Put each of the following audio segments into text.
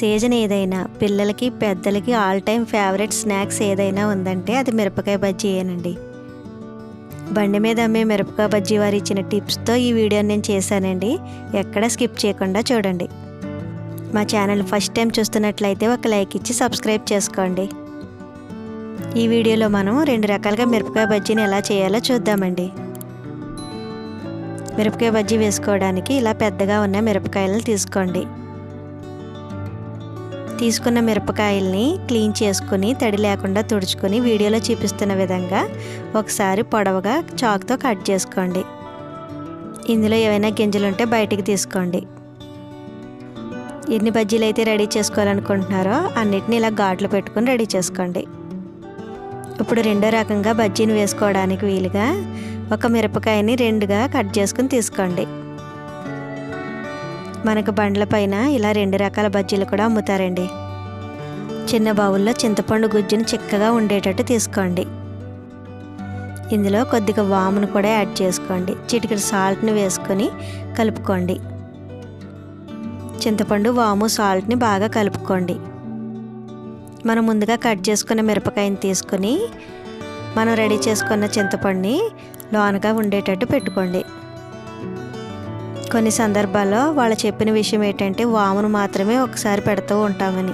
Season ఏదైనా పిల్లలకి పెద్దలకి ఆల్ టైమ్ ఫేవరెట్ స్నాక్స్ ఏదైనా ఉందంటే అది మిరపకాయ బజ్జీయేనండి బండి మీద అమ్మే మిరపకాయ బజ్జీ వారు ఇచ్చిన టిప్స్తో ఈ వీడియో నేను చేశానండి. ఎక్కడ స్కిప్ చేయకుండా చూడండి. మా ఛానల్ ఫస్ట్ టైం చూస్తున్నట్లయితే ఒక లైక్ ఇచ్చి సబ్స్క్రైబ్ చేసుకోండి. ఈ వీడియోలో మనం రెండు రకాలుగా మిరపకాయ బజ్జీని ఎలా చేయాలో చూద్దామండి. మిరపకాయ బజ్జీ వేసుకోవడానికి ఇలా పెద్దగా ఉన్న మిరపకాయలను తీసుకోండి. తీసుకున్న మిరపకాయల్ని క్లీన్ చేసుకుని తడి లేకుండా తుడుచుకొని వీడియోలో చూపిస్తున్న విధంగా ఒకసారి పొడవుగా చాక్తో కట్ చేసుకోండి. ఇందులో ఏవైనా గింజలు ఉంటే బయటికి తీసుకోండి. ఎన్ని బజ్జీలు అయితే రెడీ చేసుకోవాలనుకుంటున్నారో అన్నిటిని ఇలా ఘాట్లు పెట్టుకొని రెడీ చేసుకోండి. ఇప్పుడు రెండో రకంగా బజ్జీని వేసుకోవడానికి వీలుగా ఒక మిరపకాయని రెండుగా కట్ చేసుకుని తీసుకోండి. మనకు బండ్ల పైన ఇలా రెండు రకాల బజ్జీలు కూడా అమ్ముతారండి. చిన్న బౌల్లో చింతపండు గుజ్జుని చిక్కగా ఉండేటట్టు తీసుకోండి. ఇందులో కొద్దిగా వామును కూడా యాడ్ చేసుకోండి. చిటికెడు సాల్ట్ని వేసుకొని కలుపుకోండి. చింతపండు వాము సాల్ట్ని బాగా కలుపుకోండి. మనం ముందుగా కట్ చేసుకున్న మిరపకాయని తీసుకొని మనం రెడీ చేసుకున్న చింతపండుని లోనగా ఉండేటట్టు పెట్టుకోండి. కొన్ని సందర్భాల్లో వాళ్ళు చెప్పిన విషయం ఏంటంటే వామును మాత్రమే ఒకసారి పెడుతూ ఉంటామని.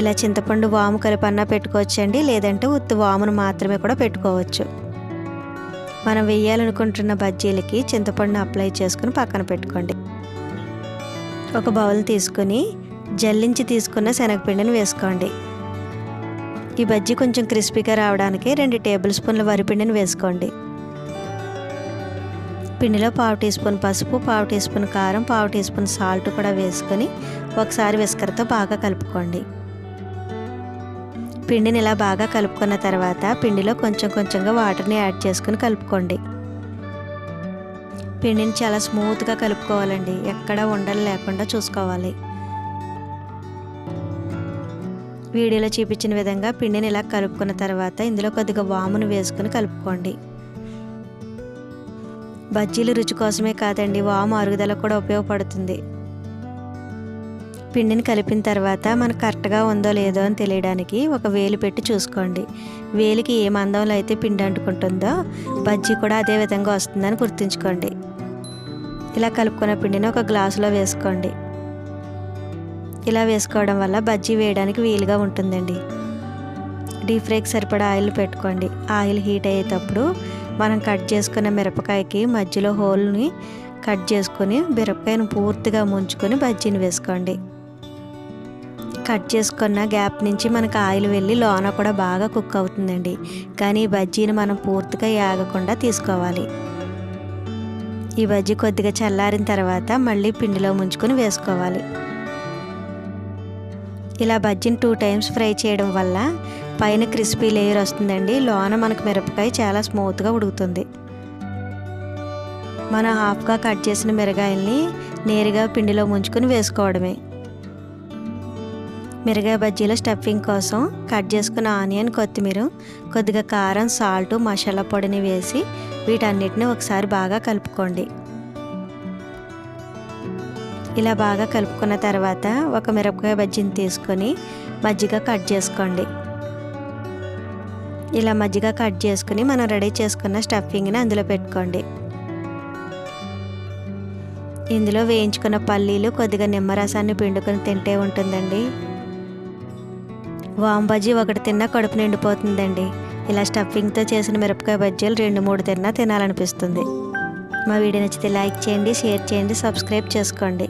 ఇలా చింతపండు వాము కలిపన్నా పెట్టుకోవచ్చండి లేదంటే ఉత్తి వామును మాత్రమే కూడా పెట్టుకోవచ్చు. మనం వేయాలనుకుంటున్న బజ్జీలకి చింతపండును అప్లై చేసుకుని పక్కన పెట్టుకోండి. ఒక బౌల్ తీసుకుని జల్లించి తీసుకున్న శనగపిండిని వేసుకోండి. ఈ బజ్జీ కొంచెం క్రిస్పీగా రావడానికి రెండు టేబుల్ స్పూన్ల వరిపిండిని వేసుకోండి. పిండిలో పావు టీ స్పూన్ పసుపు పావు టీ స్పూన్ కారం పావు టీ స్పూన్ సాల్ట్ కూడా వేసుకొని ఒకసారి విస్కర్తో బాగా కలుపుకోండి. పిండిని ఇలా బాగా కలుపుకున్న తర్వాత పిండిలో కొంచెం కొంచెంగా వాటర్ని యాడ్ చేసుకుని కలుపుకోండి. పిండిని చాలా స్మూత్గా కలుపుకోవాలండి. ఎక్కడ ఉండలు లేకుండా చూసుకోవాలి. వీడియోలో చూపించిన విధంగా పిండిని ఇలా కలుపుకున్న తర్వాత ఇందులో కొద్దిగా వామును వేసుకుని కలుపుకోండి. బజ్జీలు రుచి కోసమే కాదండి వాము అరుగుదలకు కూడా ఉపయోగపడుతుంది. పిండిని కలిపిన తర్వాత మనకు కరెక్ట్గా ఉందో లేదో అని తెలియడానికి ఒక వేలు పెట్టి చూసుకోండి. వేలికి ఏ మందంలో అయితే పిండి అంటుకుంటుందో బజ్జీ కూడా అదే విధంగా వస్తుందని గుర్తుంచుకోండి. ఇలా కలుపుకున్న పిండిని ఒక గ్లాసులో వేసుకోండి. ఇలా వేసుకోవడం వల్ల బజ్జీ వేయడానికి వీలుగా ఉంటుందండి. డీప్ ఫ్రైకి సరిపడా ఆయిల్ పెట్టుకోండి. ఆయిల్ హీట్ అయ్యేటప్పుడు మనం కట్ చేసుకున్న మిరపకాయకి మధ్యలో హోల్ని కట్ చేసుకొని మిరపకాయను పూర్తిగా ముంచుకొని బజ్జీని వేసుకోండి. కట్ చేసుకున్న గ్యాప్ నుంచి మనకు ఆయిల్ వెళ్ళి లోన కూడా బాగా కుక్ అవుతుందండి. కానీ ఈ బజ్జీని మనం పూర్తిగా యాగకుండా తీసుకోవాలి. ఈ బజ్జీ కొద్దిగా చల్లారిన తర్వాత మళ్ళీ పిండిలో ముంచుకొని వేసుకోవాలి. ఇలా బజ్జీని టూ టైమ్స్ ఫ్రై చేయడం వల్ల పైన క్రిస్పీ లేయర్ వస్తుందండి. లోన మనకు మిరపకాయ చాలా స్మూత్గా ఉడుకుతుంది. మనం హాఫ్గా కట్ చేసిన మిరగాయల్ని నేరుగా పిండిలో ముంచుకొని వేసుకోవడమే. మిరగాయ బజ్జీలో స్టఫింగ్ కోసం కట్ చేసుకున్న ఆనియన్ కొత్తిమీర కొద్దిగా కారం సాల్ట్ మసాలా పొడిని వేసి వీటన్నిటిని ఒకసారి బాగా కలుపుకోండి. ఇలా బాగా కలుపుకున్న తర్వాత ఒక మిరపకాయ బజ్జీని తీసుకొని మజ్జిగ కట్ చేసుకోండి. ఇలా మజ్జిగ కట్ చేసుకుని మనం రెడీ చేసుకున్న స్టఫింగ్ని అందులో పెట్టుకోండి. ఇందులో వేయించుకున్న పల్లీలు కొద్దిగా నిమ్మరసాన్ని పిండుకొని తింటే ఉంటుందండి. వామ్ బజ్జీ ఒకటి తిన్నా కడుపు నిండిపోతుందండి. ఇలా స్టఫింగ్తో చేసిన మిరపకాయ బజ్జీలు రెండు మూడు తిన్నా తినాలనిపిస్తుంది. మా వీడియో నచ్చితే లైక్ చేయండి షేర్ చేయండి సబ్స్క్రైబ్ చేసుకోండి.